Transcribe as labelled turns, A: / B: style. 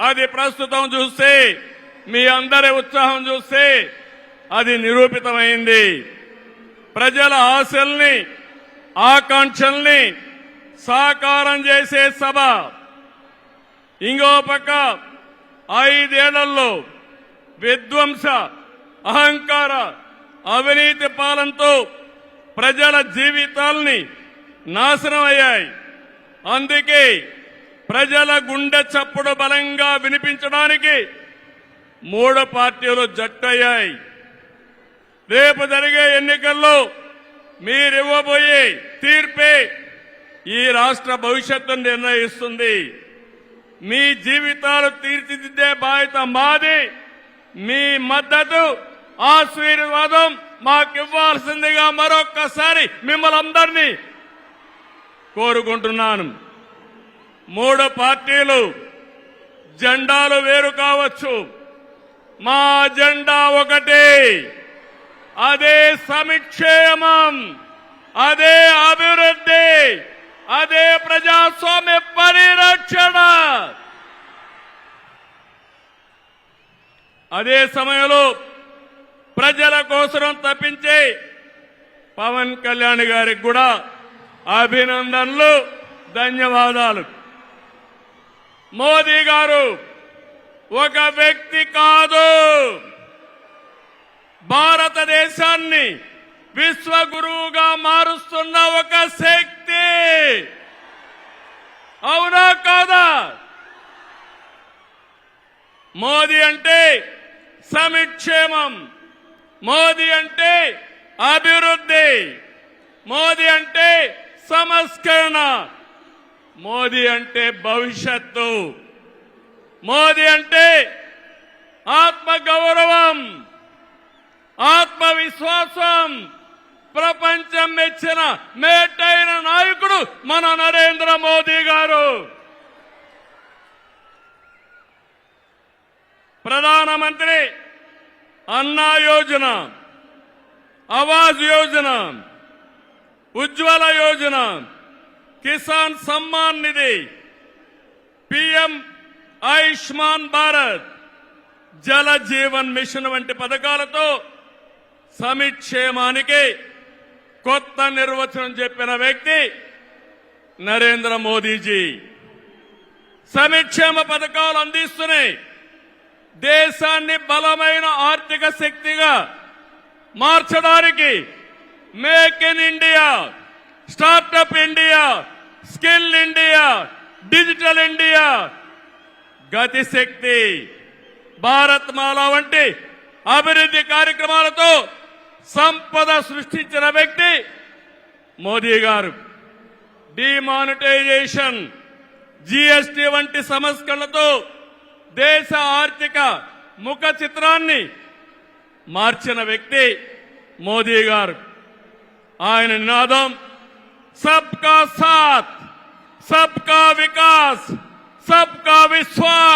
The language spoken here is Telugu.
A: అది ప్రస్తుతం చూస్తే మీ అందరి ఉత్సాహం చూస్తే అది నిరూపితమైంది. ప్రజల ఆశల్ని ఆకాంక్షల్ని సాకారం చేసే సభ. ఇంకో పక్క ఐదేళ్ళలో విధ్వంస అహంకార అవినీతి పాలనతో ప్రజల జీవితాల్ని నాశనం అయ్యాయి. అందుకే ప్రజల గుండె చప్పుడు బలంగా వినిపించడానికి మూడు పార్టీలు జట్టయ్యాయి. రేపు జరిగే ఎన్నికల్లో మీరివ్వబోయే తీర్పే ఈ రాష్ట్ర భవిష్యత్తును నిర్ణయిస్తుంది. మీ జీవితాలు తీర్చిదిద్దే బాధ్యత మాది. మీ మద్దతు ఆశీర్వాదం మాకివ్వాల్సిందిగా మరొక్కసారి మిమ్మల్ని అందరినీ కోరుకుంటున్నాను. మూడు పార్టీలు జెండాలు వేరు కావచ్చు. మా జెండా ఒకటే. అదే సమిక్షేమం అదే అభివృద్ధి అదే ప్రజాస్వామ్య పరిరక్షణ. అదే సమయంలో ప్రజల కోసం తప్పించే పవన్ కళ్యాణ్ గారికి కూడా అభినందనలు ధన్యవాదాలు. మోదీ గారు ఒక వ్యక్తి కాదు. భారతదేశాన్ని విశ్వగురువుగా మారుస్తున్న ఒక శక్తి. అవునా కాదా? మోదీ అంటే సమిక్షేమం. మోదీ అంటే అభివృద్ధి. మోదీ అంటే సంస్కరణ. మోదీ అంటే భవిష్యత్తు. మోదీ అంటే ఆత్మ గౌరవం ఆత్మవిశ్వాసం. ప్రపంచం మెచ్చిన మేటైన నాయకుడు మన నరేంద్ర మోదీ గారు. ప్రధానమంత్రి అన్నా యోజన ఆవాజ్ యోజన ఉజ్వల యోజన కిసాన్ సమ్మాన్ నిధి పిఎం ఆయుష్మాన్ భారత్ జల జీవన్ మిషన్ వంటి పథకాలతో సమిక్షేమానికి కొత్త నిర్వచనం చెప్పిన వ్యక్తి నరేంద్ర మోదీజీ. సమిక్షేమ పథకాలు అందిస్తున్నాయి. దేశాన్ని బలమైన ఆర్థిక శక్తిగా మార్చడానికి make in India startup India skill India digital India. Gatishakti Bharat Mala వంటి అభివృద్ధి కార్యక్రమాలతో సంపద సృష్టించిన వ్యక్తి మోదీ గారు. డిమానిటైజేషన్ జీఎస్టీ వంటి సంస్కరణలతో దేశ ఆర్థిక ముఖ చిత్రాన్ని మార్చిన వ్యక్తి మోదీ గారు. ఆయన నినాదం सबका साथ सबका विकास सबका विश्वास।